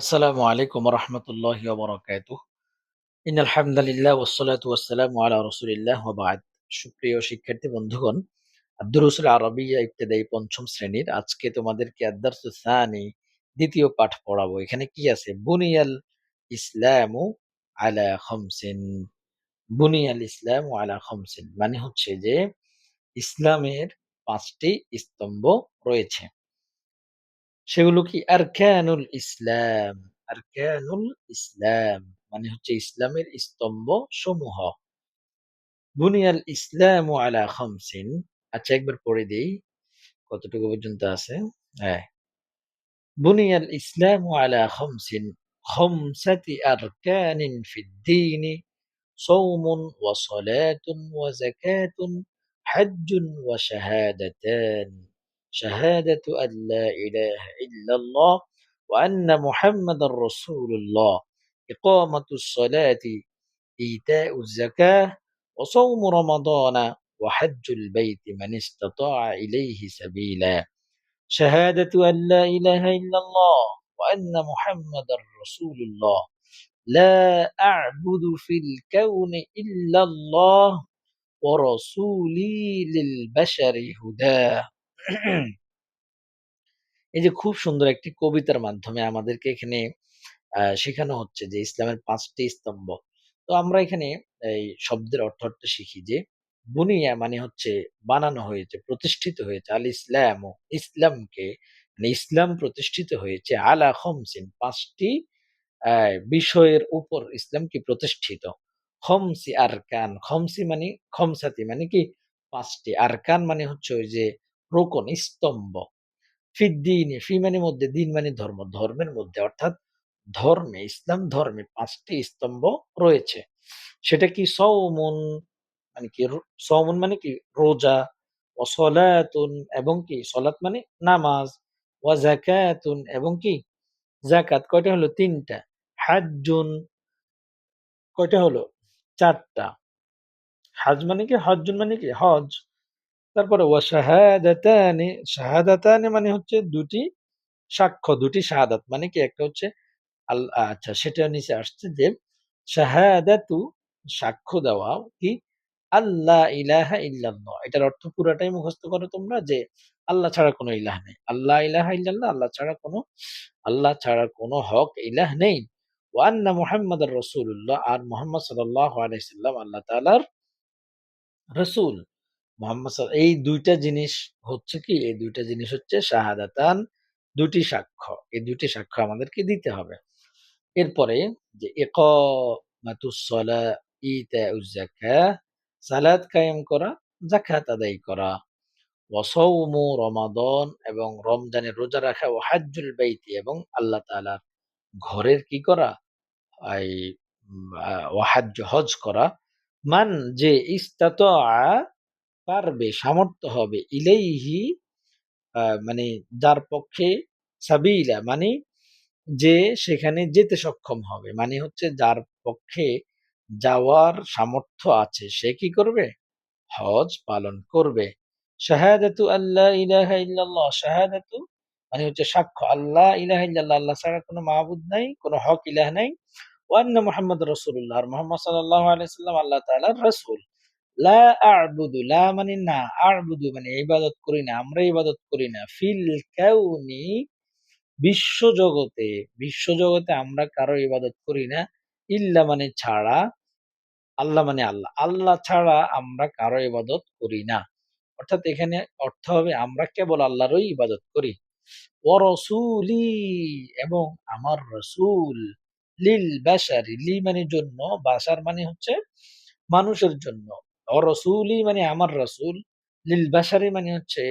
আসসালামু আলাইকুম রহমতুল্লাহ বরকাতুহ ইন আলহামদুলিল্লাহ ওসলাত ওয়াসালাম আলা রসুলিল্লাহ ওবাদ সুপ্রিয় শিক্ষার্থী, বন্ধুগণ আব্দুর রসুল আরবিয়া ইবতেদায়ী পঞ্চম শ্রেণির আজকে তোমাদেরকে আদার্স সানি দ্বিতীয় পাঠ পড়াবো। এখানে কি আছে? বুনিয়াল ইসলামু আলা খমসিন। বুনিয়াল ইসলাম আলা খমসিন মানে হচ্ছে যে ইসলামের পাঁচটি স্তম্ভ রয়েছে। সেগুলো কি আরকানুল ইসলাম আরকানুল ইসলাম মানে হচ্ছে ইসলামের স্তম্ভ সমূহ বুনিয়াল ইসলাম আলা খামসিন আচ্ছা একবার পড়ে দেই কতটুকু পর্যন্ত আছে হ্যাঁ বুনিয়াল ইসলাম আলা খামসিন خمسة أركان في الدين صوم وصلاة وزكاة حج وشهادتان شهادة أن لا إله إلا الله وأن محمد رسول الله. إقامة الصلاة إيتاء الزكاة وصوم رمضان وحج البيت من استطاع إليه سبيلا. شهادة أن لا إله إلا الله وأن محمد رسول الله. لا أعبد في الكون إلا الله ورسولي للبشر هداه এই যে খুব সুন্দর একটি কবিতার মাধ্যমে আমাদেরকে এখানে শেখানো হচ্ছে যে ইসলামের পাঁচটি স্তম্ভ। তো আমরা এখানে এই শব্দের অর্থ অর্থ শিখি যে বুনিয়া মানে হচ্ছে বানানো হয়েছে, প্রতিষ্ঠিত হয়েছে। আল ইসলাম ও ইসলামকে মানে ইসলাম প্রতিষ্ঠিত হয়েছে আলা খমসিন, পাঁচটি বিষয়ের উপর ইসলাম কি প্রতিষ্ঠিত। খমসি আরকান, খমসি মানে খমসাতি মানে কি পাঁচটি। আরকান মানে হচ্ছে ওই যে রোকন স্তম্ভ। ফিদ্দিনে ফি মানে মধ্যে দিন মানে ধর্ম, ধর্মের মধ্যে অর্থাৎ ধর্মে, ইসলাম ধর্মে পাঁচটি স্তম্ভ রয়েছে। সেটা কি সৌমন মানে কি সৌমন মানে কি রোজা, ও সলাতুন এবং কি সলাত মানে নামাজ, ও জাকাতুন এবং কি জাকাত কয়টা হলো? তিনটা। হাজ্জুন কয়টা হলো? চারটা। হাজ মানে কি? হজ্জুন মানে কি? হজ। তারপরে ওয়া শাহাদাতানি শাহাদাতানি মানে হচ্ছে দুটি সাক্ষ্য, দুটি শাহাদাত মানে কি? একটা হচ্ছে আচ্ছা সেটা নিচে আসছে যে শাহাদাতু সাক্ষ্য দেওয়া কি? আল্লাহ ইলাহা ইল্লাল্লাহ। এটার অর্থ পুরাটাই মুখস্থ করো তোমরা যে আল্লাহ ছাড়া কোনো ইলাহ নেই। আল্লাহ ইলাহা ইল্লাল্লাহ, আল্লাহ ছাড়া কোনো, আল্লাহ ছাড়া কোনো হক, ইলাহ নেই। ওয়ান্না মুহাম্মদ রসুল্লাহ আর মোহাম্মদ সাল্লাহ আলাইসাল্লাম আল্লাহ তাআলার রসুল। মোহাম্মদ এই দুইটা জিনিস হচ্ছে কি? এই দুইটা জিনিস হচ্ছে শাহাদাতান দুটি সাক্ষ্য। এই দুটি সাক্ষ্য আমাদেরকে দিতে হবে। এরপরে যে যাকাহ সালাত কায়েম করা যাকাত আদায় করা। ওয়াসাউমু রমাদান এবং রমজানের রোজা রাখা ও হাজ্জুল বাইতি এবং আল্লাহ তাআলার ঘরের কি করা? এই আহ, হজ করা। মান যে ইস্তাতা পারবে, সামর্থ্য হবে। ইলাইহি মানে যার পক্ষে সাবিলা মানে যে সেখানে যেতে সক্ষম হবে। মানে হচ্ছে যার পক্ষে যাওয়ার সামর্থ্য আছে, সে কি করবে? হজ পালন করবে। শাহাদাতু আল্লাহ ইলাহা ইল্লাল্লাহ, শাহাদাতু মানে হচ্ছে সাক্ষ্য। আল্লাহ ইলাহা ইল্লাল্লাহ, আল্লাহ ছাড়া কোনো মাহবুদ নাই, কোনো হক ইলাহ নাই। ওয়ান্না মুহাম্মদ রাসূলুল্লাহ, আর মুহাম্মদ সাল্লাল্লাহু আলাইহি সাল্লাম আল্লাহ তাআলার রাসূল। লা আ'বুদু, লা মানে না, আ'বুদু মানে ইবাদত করি না, আমরা ইবাদত করি না। ফিল কাউনি, বিশ্ব জগতে বিশ্ব জগতে আমরা কারও ইবাদত করি না। ইল্লা মানে ছাড়া আল্লাহ মানে আল্লাহ। আল্লাহ ছাড়া আমরা কারও ইবাদত করি না। অর্থাৎ এখানে অর্থ হবে আমরা কেবল আল্লাহরই ইবাদত করি। ও রসুলি, এবং আমার রসুল, লিল বাসারি লি মানে জন্য বাসার মানে হচ্ছে মানুষের জন্য। রসুলি মানে আমার রসুল। লিল বাসারি মানে হচ্ছে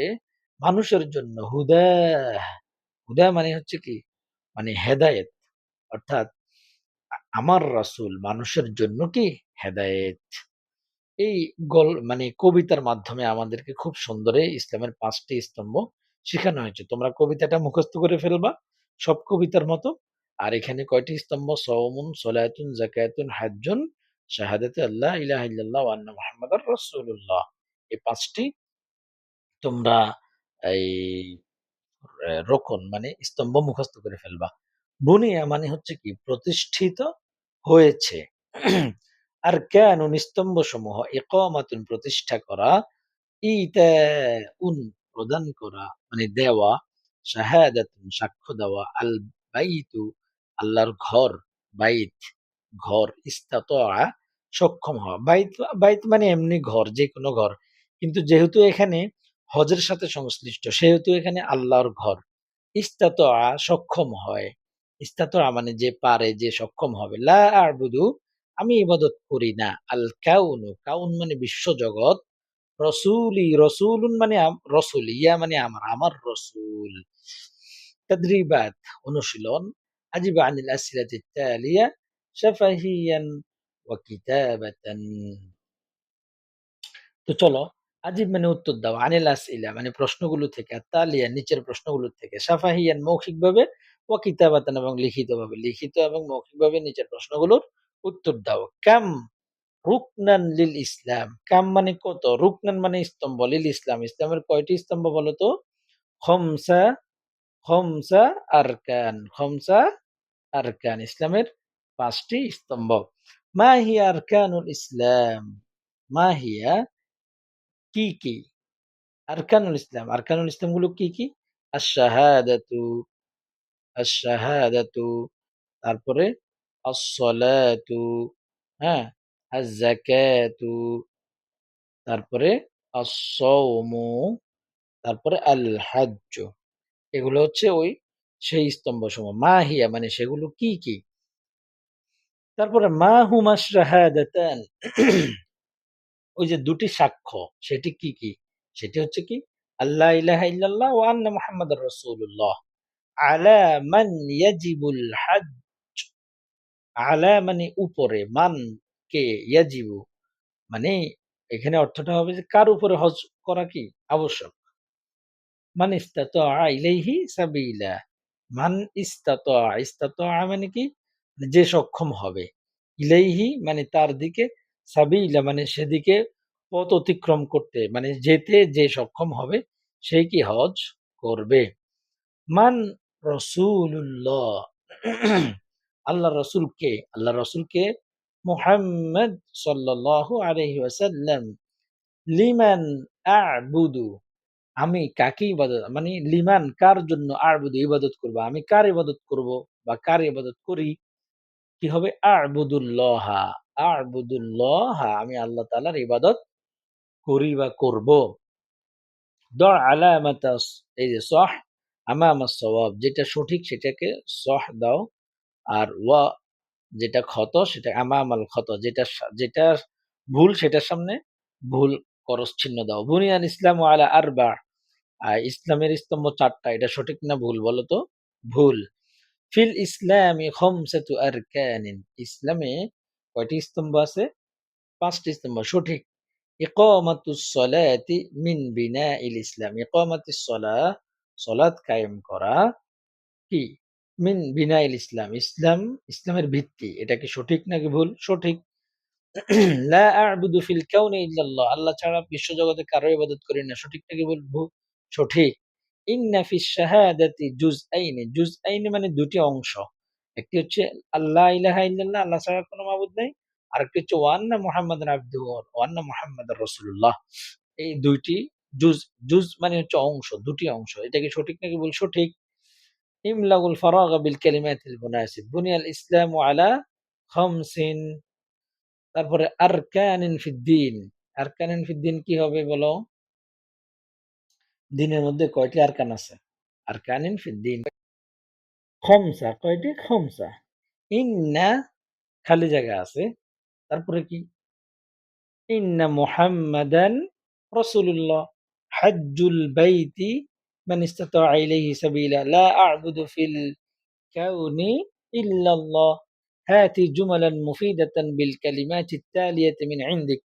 মানুষের জন্য হুদা। হুদা মানে হচ্ছে কি? মানে হেদায়েত। অর্থাৎ আমার রাসূল মানুষের জন্য কি? হেদায়েত। এই গল মানে কবিতার মাধ্যমে আমাদেরকে খুব সুন্দরে ইসলামের পাঁচটি স্তম্ভ শেখানো হয়েছে। তোমরা কবিতাটা মুখস্থ করে ফেলবা সব কবিতার মতো। আর এখানে কয়টি স্তম্ভ? সওমুন, সলাতুন জাকাতুন হাজ্জুন শাহাদাতে আল্লাহ ইলাহা ইল্লাল্লাহ ওয়া আন্না মুহাম্মাদার রাসূলুল্লাহ। এই পাঁচটি তোমরা এই রোকন মানে স্তম্ভ মুখস্থ করে ফেলবা। বুনিয়া মানে হচ্ছে কি? প্রতিষ্ঠিত হয়েছে। আর কেন স্তম্ভসমূহ ইকামাতুন প্রতিষ্ঠা করা, ইতাউন প্রদান করা মানে দেওয়া, শাহাদাতুন সাক্ষ্য দেওয়া, আল বাইতু আল্লাহর ঘর, বাইত। ঘর, ইস্তাতআ সক্ষম হওয়া। বাইত বাইত মানে এমনি ঘর, যেকোনো ঘর। কিন্তু যেহেতু এখানে হজের সাথে সংশ্লিষ্ট সেহেতু এখানে আল্লাহর ঘর। ইস্তাতআ সক্ষম হয়। ইস্তাতআ মানে যে পারে, যে সক্ষম হবে। লা আ'বুদু আমি ইবাদত করি না। আল কাউনু, কাউন মানে বিশ্ব বিশ্বজগৎ। রসুলি, রসুলুন মানে রসুল, ইয়া মানে আমার, আমার রসুল। তাদরিবাত অনুশীলন। আজিবা আনিল আসইলাতি শেফাহিয়ান ওয়া কিতাবাতান তো চলো, আজি মানে উত্তর দাও আনিল আসইলা মানে প্রশ্নগুলো থেকে তালিয়া নিচের প্রশ্নগুলো থেকে। সাফাহিয়ান মৌখিকভাবে ওয়া কিতাবাতান এবং লিখিতভাবে, লিখিত এবং মৌখিকভাবে নিচের প্রশ্নগুলোর উত্তর দাও। কাম রুকনান লিল ইসলাম। কাম মানে কত? রুকনান মানে স্তম্ভ, লিল ইসলাম। ইসলামের কয়টি স্তম্ভ বলো তো? খমসা খমসা আরকান খমসা আরকান। ইসলামের পাঁচটি স্তম্ভ। মা হিয়া ইসলাম? মা হিয়া কি কি? আরকানুল ইসলাম। আরকানুল ইসলামগুলো কি কি? আশ-শাহাদাতু আশ-শাহাদাতু, তারপরে আস-সালাতু হ্যাঁ আজ-যাকাতু, তারপরে আস-সাওমু, তারপরে আল-হাজ্জ। এগুলো হচ্ছে ওই সেই স্তম্ভসমূহ। মা হিয়া মানে সেগুলো কি কি? তারপরে মা হুমা শাহাদাতান ওই যে দুটি সাক্ষ্য, সেটি কি কি? সেটি হচ্ছে কি? আল্লাহ ইলাহা ইল্লাল্লাহ ওয়া আন্না মুহাম্মাদুর রাসূলুল্লাহ। আলা মান ইয়াজিবুল হজ আলা মানে উপরে, মান কে ইয়াজিবু? মানে এখানে অর্থটা হবে যে কার উপরে হজ করা কি? আবশ্যক। মান ইস্তাতা ইলাইহি সাবিলা। মান ইস্তাতা ইস্তাতা মানে কি? যে সক্ষম হবে। ইলাইহি মানে তার দিকে, সাবিলা মানে সেদিকে পথ অতিক্রম করতে মানে যেতে যে সক্ষম হবে সেই কি হজ করবে। মান রসুল্লাহ আল্লাহ রসুল কে? আল্লাহ রসুল কে? মুহাম্মদ সাল্লাল্লাহু আলাইহি ওয়াসাল্লাম। লিমান আ'বুদু, আমি কাকে ইবাদত মানে লিমান কার জন্য আ'বুদু, ইবাদত করব? আমি কার ইবাদত করব বা কার ইবাদত করি? কি হবে? আ'বুদুল্লাহ। আ'বুদুল্লাহ, আমি আল্লাহ তাআলার ইবাদত করি বা করব। এই যে সহ যেটা সঠিক সেটাকে সহ দাও। আর ওয়া, যেটা ক্ষত, সেটা আমামাল ক্ষত, যেটা যেটা ভুল, সেটার সামনে ভুল করস চিহ্ন দাও। বুনিয়ান ইসলাম আলা আরবা। আর ইসলামের স্তম্ভ চারটা, এটা সঠিক না ভুল বলো তো? ভুল। ফিল ইসলামি খমসাতু আরকানিন। ইসলামে কয়টি স্তম্ভ আছে? পাঁচটি স্তম্ভ, সঠিক। ইকামাতুস সলাতি মিন বিনাইল ইসলাম। ইকামাতুস সলাহ সলাত কায়েম করা কি? মিন বিনাইল ইসলাম। ইসলাম, ইসলামের ভিত্তি। এটা কি সঠিক নাকি ভুল? সঠিক। লা আ'বুদু ফিল কাউনি ইল্লাল্লাহ। আল্লাহ ছাড়া বিশ্বজগতে কারও ইবাদত করি না। সঠিক নাকি ভুল? ভুল। সঠিক ইন্না ফিস শাহাদাতি জুজআইনি জুজআইনি মানে দুটি অংশ। একটি হচ্ছে আল্লাহ ইলাহা ইল্লাল্লাহ, আল্লাহ ছাড়া কোনো মাবুদ নাই। আরেকটি হচ্ছে ওয়ান্না মোহাম্মদ আবদুহু ওয়ান্না মোহাম্মদ রসুল্লাহ এই দুইটি জুজ জুজ মানে হচ্ছে অংশ, দুটি অংশ। এটা কি সঠিক নাকি ভুল? সঠিক। ইমলাউল ফারাগা বিল কালিমাতিল মুনাসিব। বুনিয়াল ইসলামু আলা খামসিন। তারপরে আরকানিন ফিদ্দিন। আরকানিন ফিদ্দিন কি হবে বলো? দিনের মধ্যে কয়টি আরকান আছে আরকানিন ফিদ্দিন খমসা কয়টি খমসা ইন্না খালি জায়গা আছে তারপরে কি ইন্না মুহাম্মাদান রাসূলুল্লাহ হাজ্জুল বাইতি মান ইস্তাতা ইলাইহি সাবিলা লা আ'বুদু ফিল কাউনি ইল্লাল্লাহ هات جملا مفيدة بالكلمات التالية من عندك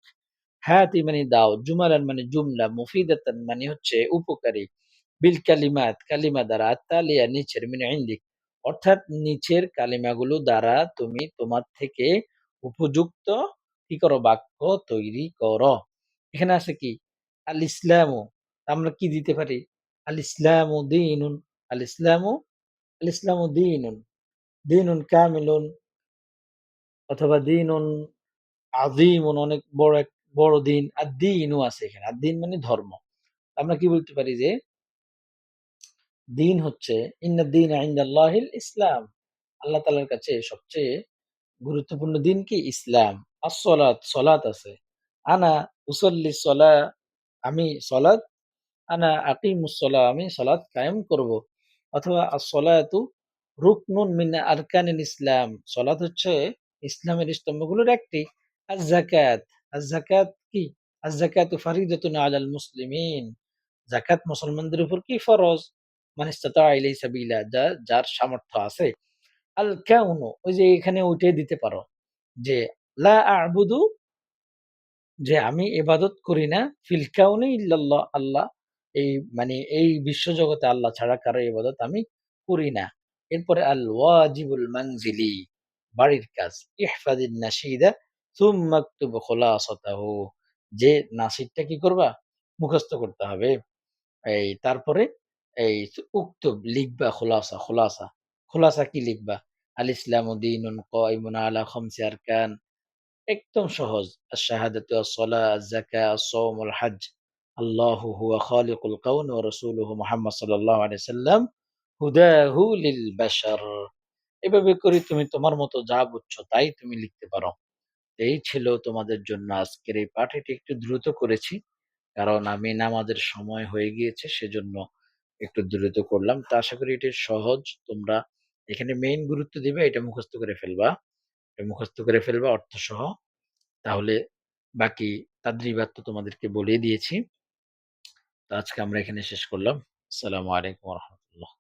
হাতি মানে দাও, জুমালান মানে জুমলা, মুফিদাতান মানে হচ্ছে উপকারী। বিল কালিমাত, কালিমা দ্বারা তালিয়া নিচের মানে ইন্দিক অর্থাৎ নিচের কালিমাগুলো দ্বারা তুমি তোমার থেকে উপযুক্ত কি করো? বাক্য তৈরি করো। এখানে আছে কি? আল ইসলামু আমরা কি দিতে পারি? আল ইসলামু দিনুন আল ইসলামু আল ইসলামু দিনুন। দীনুন কামিলুন, অথবা দীনুন আজিমুন অনেক বড় এক বড় দিন। আদ-দীনু আছে এখানে। আদ-দীন মানে ধর্ম। আমরা কি বলতে পারি যে দিন হচ্ছে ইন্নাদ দীনা ইসলাম। আল্লাহ তাআলার কাছে সবচেয়ে গুরুত্বপূর্ণ দিন কি? ইসলাম। আস-সলাত, সলাত আছে। আনা উসাল্লি সলা আমি সলাত আনা আকিমুস সলা আমি সলাত কায়েম করব। অথবা আস-সলাতু রুকনুন মিন আরকানিল ইসলাম। সলাত হচ্ছে ইসলামের স্তম্ভগুলোর একটি। আয-যাকাত, আয-যাকাত কি? আয-যাকাতু ফারিদাতুন আলাল মুসলিমিন। যাকাত মুসলমানদের উপর কি ফরজ? মান ইলাইহি সাবিলা, যা, যার সামর্থ্য আছে। আল কাউনু ওই যে এখানে ওইটাই দিতে পারো। যে, লা আ'বুদু, যে আমি ইবাদত করি না, ফিল কাউনি ইল্লাল্লাহ, আল্লাহ, এই মানে এই বিশ্বজগতে আল্লাহ ছাড়া কারও ইবাদত আমি করি না। এরপরে আল ওয়াজিবুল মানজিলি, বাড়ির কাজ। ইহফাজিন নাশিদা সুম্মা আকতুব যে নাসিদটা কি করবা? মুখস্থ করতে হবে। এই তারপরে এই উক্তুব লিখবা খুলাসা, খুলাসা। খুলাসা কি লিখবা? আল ইসলামু কাইমুন আলা খামসি আরকান একদম সহজ। আশ-শাহাদাতু আস-সালাহ, আয-যাকাহ, আস-সাওম, আল-হজ্জ। আল্লাহু হুয়া খালিকুল কাউন ওয়া রাসূলুহু মুহাম্মদ সাল্লাল্লাহু আলাইহি সাল্লাম হুদাহু লিল বাশার। এভাবে করে তুমি তোমার মতো যা বুঝছ তাই তুমি লিখতে পারো। এই ছিল তোমাদের জন্য আজকের এই পাঠ। এটি একটু দ্রুত করেছি। কারণ আমি নামাজের সময় হয়ে গিয়েছে, সেজন্য একটু দ্রুত করলাম। তা আশা করি এটি সহজ। তোমরা এখানে মেইন গুরুত্ব দিবে, এটা মুখস্থ করে ফেলবা। এটা মুখস্থ করে ফেলবা অর্থসহ। তাহলে বাকি তাদরিবাত তো তোমাদেরকে বলেই দিয়েছি। তো আজকে আমরা এখানে শেষ করলাম। আসসালামু আলাইকুম রাহমাতুল্লাহ।